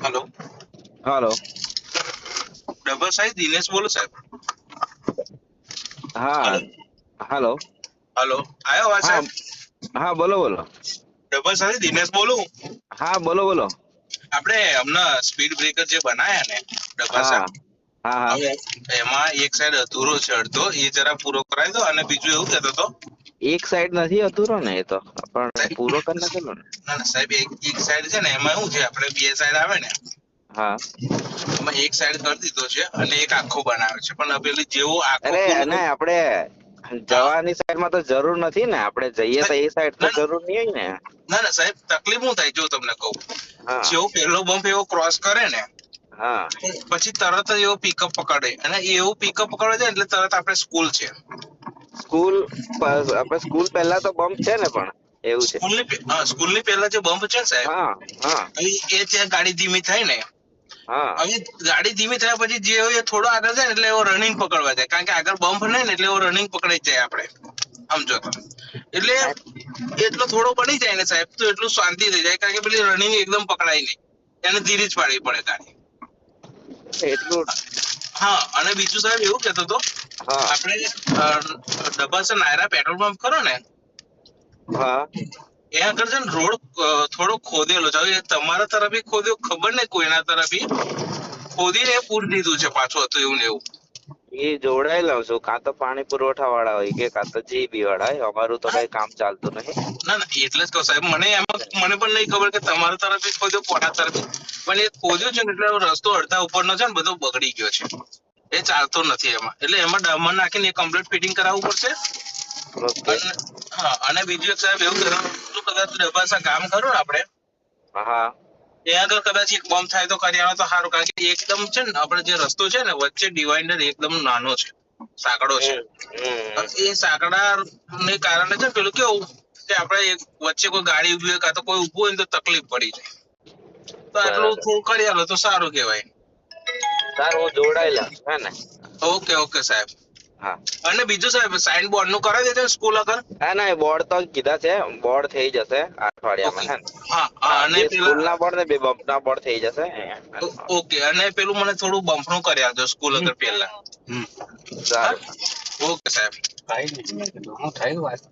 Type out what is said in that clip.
Hello. Hello. Double size Dinesh બોલો સાહેબ. હા હેલો. હેલો. આયો અવાજ હા સાહેબ? હા બોલો બોલો. ડબલ સાઈઝ દિનેશ બોલું હા? બોલો બોલો. આપણે હમણાં સ્પીડ બ્રેકર જે બનાયા ને ડબલ સાહેબ હા હા. એમાં એક સાઈડ અધૂરો છે અડધો એ જરા પૂરો કરાવી દો અને બીજું એવું કહેતો હતો એક સાઈડ નથી અધૂરો ને એ તો. પણ પૂરો કરી નાખેલો ને. ના ના સાહેબ એક એક સાઈડ છે ને એમાં શું છે? આપણે બે સાઈડ આવે ને હા. એમાં એક સાઈડ કરી દીધો છે અને એક આખો બનાવ્યો છે. પણ પેલી જેવો આખો અરે ના આપણે જવાની સાઈડમાં તો જરૂર નથી ને. આપણે જઈએ તો એ સાઈડ તો. જરૂર નહીં ને. ના ના સાહેબ તકલીફ શું થાય જો તમને કહું? જેવો પેલો બમ્પ એવો ક્રોસ કરે ને હા. પછી તરત જ એવો પિકઅપ પકડે. અને એવું પિકઅપ પકડે છે એટલે તરત આપણે સ્કૂલ છે. સ્કૂલ આપણે સ્કૂલ પહેલા તો બમ્પ છે ને પણ એવું છે. સ્કૂલની સ્કૂલની પહેલા જે બમ્પ છે સાહેબ હા હા. એ ત્યાં ગાડી ધીમી થાય ને. હવે ગાડી ધીમી થયા પછી જે હોય થોડો આગળ જાય ને એટલે એવો રનિંગ પકડવા જાય. કારણ કે આગળ બમ્પ નહીં ને એટલે એવો રનિંગ પકડાઈ જાય આપણે સમજો તો. એટલે એટલો થોડો પડી જાય ને સાહેબ તો એટલું શાંતિ થઈ જાય. કારણ કે પેલી રનિંગ એકદમ પકડાય નહીં. એને ધીરે જ પાડવી પડે ગાડી. એટલું હા અને બીજું સાહેબ એવું કેતો હતો આપણે ડબ્બાસા નાયરા પેટ્રોલ પંપ ખરો ને હા. એ આગળ છે ને રોડ થોડો ખોદેલો છે. તમારા તરફી ખોદ્યો ખબર નહીં કોઈના તરફી ખોદીને પૂરી દીધું છે પાછું હતું એવું ને એવું. એ જોડાયેલા છું કાં તો પાણી પુરવઠા વાળા હોય કે કાં તો જીબી વાળા હોય. અમારું તો કઈ કામ ચાલતું નહીં ના ના એટલે જ કહું સાહેબ મને એમાં મને પણ નહીં ખબર કે તમારા તરફથી ખોદ્યો કોના તરફથી પણ એ ખોજો છે ને એટલે રસ્તો અડધા ઉપરનો છે ને બધો બગડી ગયો છે. એ ચાલતો નથી એમાં. એટલે એમાં ડામર નાખીને એ કમ્પ્લીટ ફિટિંગ કરાવવું પડશે. હા અને બીજું એક સાહેબ એવું કરવાનું પેલું કદાચ ડબ્બાસા કામ ખરું ને આપણે? હા. ત્યાં આગળ કદાચ એક બોમ્બ થાય તો કરિયાણો તો સારું કારણ કે એકદમ છે ને આપણે જે રસ્તો છે ને વચ્ચે ડિવાઈડર એકદમ નાનો છે સાંકડો છે. એ સાંકડા ને કારણે છે પેલું કેવું કે આપણે એક વચ્ચે કોઈ ગાડી ઊભી હોય કાં તો કોઈ ઉભું હોય ને તો તકલીફ પડી જાય. તો આટલું થોડું કરી આલો તો સારું કહેવાય. સારું હે ને? ઓકે ઓકે સાહેબ. હા. અને બીજું સાહેબ સાઈન બોર્ડનું કરાવી દેજો સ્કૂલ આગળ? હા ના બોર્ડ તો કીધા છે. બોર્ડ થઈ જશે અઠવાડિયામાં હે હા હા, અને સ્કૂલ ના બોર્ડ ને બે બમ્પ ના બોર્ડ થઈ જશે. ઓકે અને પેલું મને થોડું બમ્પનું કરી આપજો સ્કૂલ આગળ પહેલા. સારું. ઓકે સાહેબ. થાય નહીં હું થાય વાત